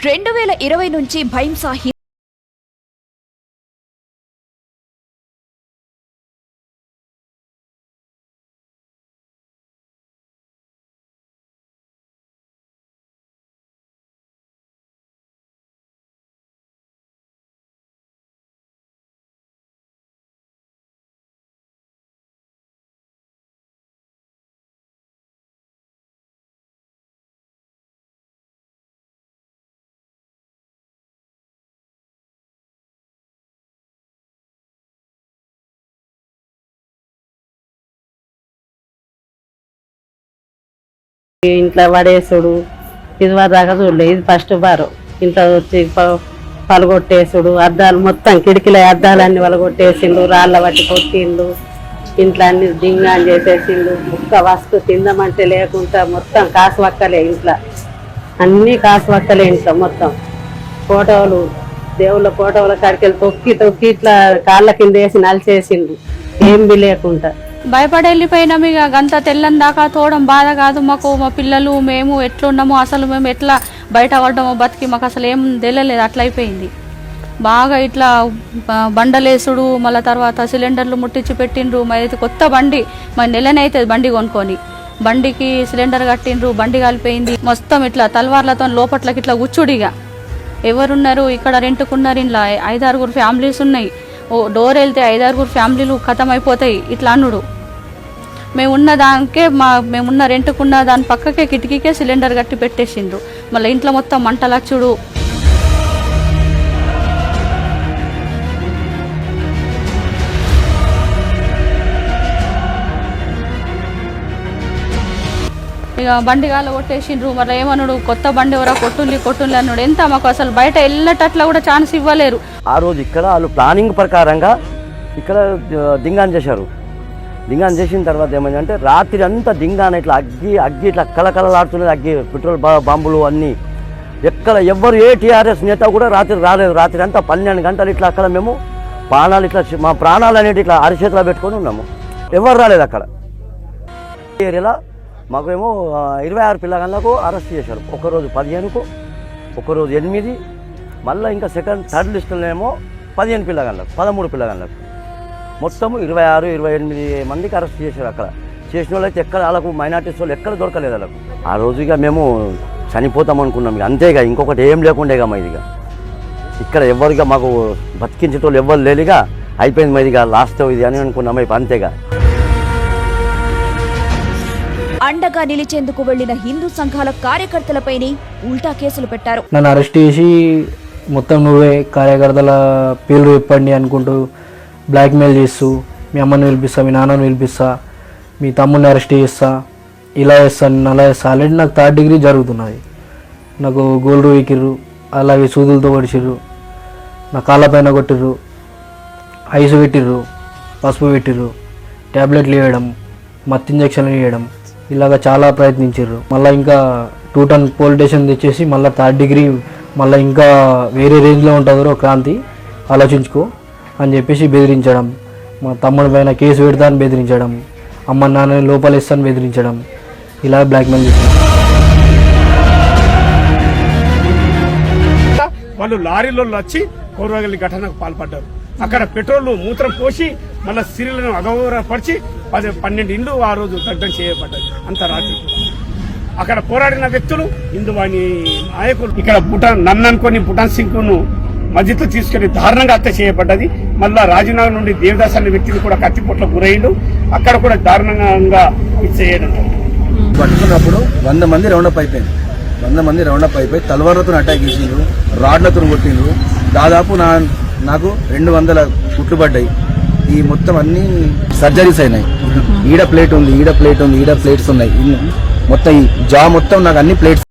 రెండు వేల ఇరవై నుంచి భైంసా ఇంట్లో పడేసుడు. ఇది వరకు దాకా చూడలే. ఇది ఫస్ట్ బారు. ఇంట్లో వచ్చి ప- పలగొట్టేసుడు అద్దాలు మొత్తం కిటికీల అద్దాలన్నీ పలగొట్టేసిండు రాళ్ళ పట్టి కొట్టిండు. ఇంట్లో అన్ని దింగాన్ చేసేసిండు. ముక్క వస్తు తిందమంటే లేకుండా మొత్తం కాసు వక్కలే ఇంట్లో. అన్నీ కాసు వక్కలే ఇంట్లో మొత్తం. ఫోటోలు దేవుళ్ళ ఫోటోల కాడికి వెళ్ళి తొక్కి తొక్కి ఇట్లా కాళ్ళ కింద వేసి నలిచేసిండు. ఏం బి లేకుండా. భయపడి వెళ్ళిపోయినాం ఇక గంత తెల్లని దాకా తోడం బాధ కాదు. మాకు మా పిల్లలు మేము ఎట్లున్నామో అసలు మేము ఎట్లా బయట పడ్డామో బతికి మాకు అసలు ఏం తెలియలేదు. అట్లా అయిపోయింది బాగా ఇట్లా బండలేసుడు మళ్ళీ తర్వాత సిలిండర్లు ముట్టించి పెట్టిండ్రు. మరి అయితే కొత్త బండి మరి నెలనైతే బండి కొనుక్కొని. బండికి సిలిండర్ కట్టిండ్రు బండి కాలిపోయింది. మొత్తం ఇట్లా తలవార్లతో లోపట్లకి ఇట్లా కూర్చుడిగా ఎవరున్నారు? ఇక్కడ రెంట్కున్నారు ఇంట్లో. ఐదారుగురు ఫ్యామిలీస్ ఉన్నాయి. ఓ డోర్ వెళ్తే ఐదారుగురు ఫ్యామిలీలు ఖతం అయిపోతాయి ఇట్లా అనుడు మేమున్న దానికే మా మేమున్న రెంట్కున్న దాని పక్కకే కిటికీకే సిలిండర్ కట్టి పెట్టేసిండ్రు. మళ్ళీ ఇంట్లో మొత్తం మంటలచ్చుడు ఇక బండి గాల కొట్టేసిండ్రు. మరి ఏమనుడు కొత్త బండి ఎవరో కొట్టుండి కొట్టుండి అన్నాడు. ఎంత మాకు అసలు బయట వెళ్ళేటట్లా కూడా ఛాన్స్ ఇవ్వలేరు. ఆ రోజు ఇక్కడ వాళ్ళు ప్లానింగ్ ప్రకారంగా ఇక్కడ దింగాన్ చేశారు. దింగాన్ చేసిన తర్వాత ఏమైందంటే రాత్రి అంతా దింగాన ఇట్లా అగ్గి అగ్గి ఇట్లా కలకలలాడుతున్నది అగ్గి పెట్రోల్ బాంబులు అన్నీ. ఎక్కడ ఎవ్వరు ఏ టీఆర్ఎస్ నేత కూడా రాత్రి రాలేదు. రాత్రి అంతా పన్నెండు గంటలు ఇట్లా అక్కడ మేము ప్రాణాలు ఇట్లా మా ప్రాణాలు అనేటి ఇట్లా అరిచేతిలో పెట్టుకొని ఉన్నాము. ఎవరు రాలేదు అక్కడ. ఏరియాలో మాకేమో ఇరవై ఆరు పిల్లగాళ్ళకు అరెస్ట్ చేశారు. ఒకరోజు పదిహేనుకు ఒకరోజు ఎనిమిది మళ్ళీ ఇంకా సెకండ్ థర్డ్ లిస్టులో ఏమో పదిహేను పిల్లగాళ్ళకు పదమూడు పిల్లగాళ్ళకు. మొత్తము ఇరవై ఆరు ఇరవై ఎనిమిది మందికి అరెస్ట్ చేశారు అక్కడ. చేసిన వాళ్ళు అయితే ఎక్కడ వాళ్ళకు మైనార్టీస్ వాళ్ళు ఎక్కడ దొరకలేదు వాళ్ళకు. ఆ రోజు ఇక మేము చనిపోతాం అనుకున్నాం ఇక. అంతేగా ఇంకొకటి ఏం లేకుండేగా మా ఇదిగా. ఇక్కడ ఎవరిగా మాకు బతికించేటోళ్ళు ఎవ్వరు లేదుగా అయిపోయింది మా ఇదిగా లాస్ట్ ఇది అని అనుకున్నాం అయిపోయి అంతేగా. అండగా నిలిచేందుకు వెళ్ళిన హిందూ సంఘాల కార్యకర్తలపైనే ఉల్టా కేసులు పెట్టారు. నన్ను అరెస్ట్ చేసి మొత్తం నువ్వే కార్యకర్తల పేర్లు చెప్పండి అనుకుంటూ బ్లాక్మెయిల్ చేస్తూ మీ అమ్మని పిలిపిస్తా మీ నాన్నని పిలిపిస్తా మీ తమ్ముడిని అరెస్ట్ చేస్తా ఇలా చేస్తాను నేను అలా చేస్తా. ఆల్రెడీ నాకు థర్డ్ డిగ్రీ జరుగుతున్నది. నాకు గోల్డ్ వీకిర్రు అలాగే సూదులతో పడిచిర్రు నా కాళ్ళ పైన కొట్టిర్రు ఐస్ పెట్టిర్రు పసుపు పెట్టిర్రు ట్యాబ్లెట్లు వేయడం మత్తు ఇంజక్షన్లు ఇవ్వడం ఇలాగ చాలా ప్రయత్నించారు మళ్ళీ ఇంకా టూ టన్ పోలీస్ స్టేషన్ తెచ్చేసి మళ్ళీ థర్డ్ డిగ్రీ మళ్ళీ ఇంకా వేరే రేంజ్లో ఉంటుందో క్రాంతి ఆలోచించుకో. అని చెప్పేసి బెదిరించడం. మా తమ్ముడి పైన కేసు పెడతా అని బెదిరించడం. అమ్మ నాన్నని లోపలేస్తాను బెదిరించడం. ఇలా బ్లాక్మెయిల్ చేశారు. వాళ్ళు లారీలో వచ్చి పౌరవగలి ఘటనకు పాల్పడ్డారు. అక్కడ పెట్రోల్ మూత్రం పోసి మళ్ళా సిరిలను అగౌరవపరిచి పది పన్నెండు ఇండ్లు ఆ రోజు దగ్ధం చేయబడ్డాయి. అంత రాత్రి అక్కడ పోరాడిన వ్యక్తులు హిందువాణి నాయకులు. ఇక్కడ భూటాన్ నన్ను అనుకుని భూటాన్ సింగ్ను ను మధ్యతో తీసుకుని దారుణంగా హత్య చేయబడ్డది. మళ్ళా రాజీనగర్ నుండి దేవదాస్ అనే వ్యక్తిని కూడా కత్తిపోట్ల గురైండు అక్కడ కూడా దారుణంగా చేయడం పట్టుకున్నప్పుడు వంద మంది రౌండప్ అయిపోయింది. వంద మంది రౌండప్ అయిపోయి తలవార్లతో అటాక్ చేసిండ్రు రాడ్లతో కొట్టిండ్రు. దాదాపు నా నాకు రెండు వందల కుట్లు పడ్డాయి. ఈ మొత్తం అన్ని సర్జరీస్ అయినాయి. ఈడ ప్లేట్ ఉంది ఈడ ప్లేట్ ఉంది ఈడ ప్లేట్స్ ఉన్నాయి. మొత్తం ఈ జా మొత్తం నాకు అన్ని ప్లేట్స్